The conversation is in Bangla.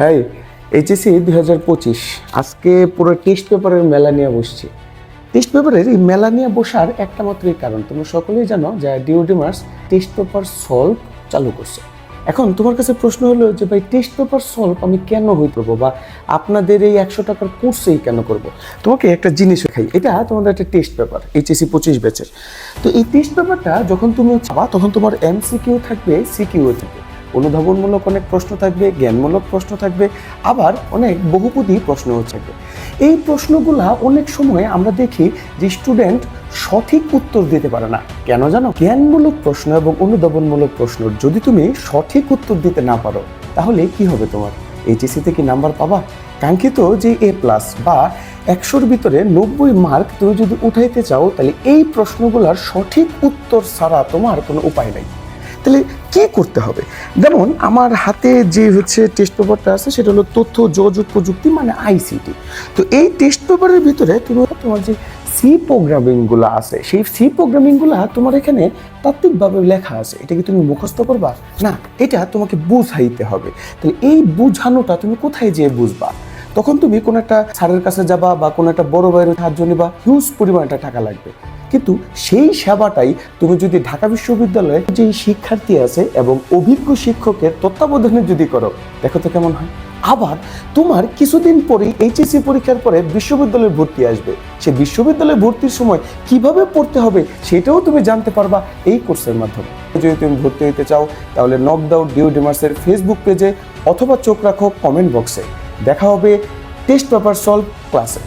হ্যাঁ এইচএসসি দুই হাজার পঁচিশ, আজকে পুরো টেস্ট পেপারের মেলা নিয়ে বসছি। টেস্ট পেপারের এই মেলা নিয়ে বসার একটা মাত্রই কারণ, তোমরা সকলেই জানো যে ডিওডিমার্স টেস্ট পেপার সলভ চালু করছে। এখন তোমার কাছে প্রশ্ন হলো যে ভাই টেস্ট পেপার সলভ আমি কেন হই করব বা আপনাদের এই একশো টাকার কোর্সেই কেন করব? তোমাকে একটা জিনিস খাই এটা তোমাদের একটা টেস্ট পেপার এইচএসসি পঁচিশ ব্যাচের তো এই টেস্ট পেপারটা যখন তুমি চাবা, তখন তোমার এমসিকিউ থাকবে সিকিউ থাকবে। অনুধাবনমূলক অনেক প্রশ্ন থাকবে, জ্ঞানমূলক প্রশ্ন থাকবে, আবার অনেক বহুপদী প্রশ্নও থাকবে। এই প্রশ্নগুলা অনেক সময় আমরা দেখি যে স্টুডেন্ট সঠিক উত্তর দিতে পারে না। কেন জানো? জ্ঞানমূলক প্রশ্ন এবং অনুধাবনমূলক প্রশ্ন যদি তুমি সঠিক উত্তর দিতে না পারো, তাহলে কি হবে তোমার? এইচএসিতে কি নাম্বার পাবা? কাঙ্ক্ষিত যে এ প্লাস বা একশোর ভিতরে নব্বই মার্ক তুমি যদি উঠাইতে চাও, তাহলে এই প্রশ্নগুলোর সঠিক উত্তর ছাড়া তোমার কোনো উপায় নাই। তাহলে কি করতে হবে? যেমন আমার হাতে যে হচ্ছে টেস্ট পেপারটা আছে, সেটা হলো তথ্য যোগাযোগ প্রযুক্তি মানে আইসিটি তো এই টেস্ট পেপারের ভিতরে তুমি তোমার যে সি প্রোগ্রামিংগুলো আছে, সেই সি প্রোগ্রামিংগুলো তোমার এখানে তাত্ত্বিকভাবে লেখা আছে। এটা কি তুমি মুখস্থ করবা? না, এটা তোমাকে বুঝাইতে হবে। তাহলে এই বুঝানোটা তুমি কোথায় যেয়ে বুঝবা? তখন তুমি কোনো একটা স্যারের কাছে যাবা বা কোনো একটা বড় ভাইয়ের সাহায্য নিবা। হিউজ পরিমাণ একটা টাকা লাগবে। কিন্তু সেই সেবাটাই তুমি যদি ঢাকা বিশ্ববিদ্যালয়ে যে শিক্ষার্থী আছে এবং অভিজ্ঞ শিক্ষকের তত্ত্বাবধানে যদি করো, দেখো তো কেমন হয়। আবার তোমার কিছুদিন পরেই এইচএসসি পরীক্ষার পরে বিশ্ববিদ্যালয়ে ভর্তি আসবে। সে বিশ্ববিদ্যালয়ে ভর্তির সময় কীভাবে পড়তে হবে সেটাও তুমি জানতে পারবা এই কোর্সের মাধ্যমে। যদি তুমি ভর্তি হতে চাও, তাহলে নকডাউন ডিউ ডিমার্সের ফেসবুক পেজে অথবা চোখ রাখো কমেন্ট বক্সে দেখা হবে টেস্ট পেপার সলভ ক্লাসে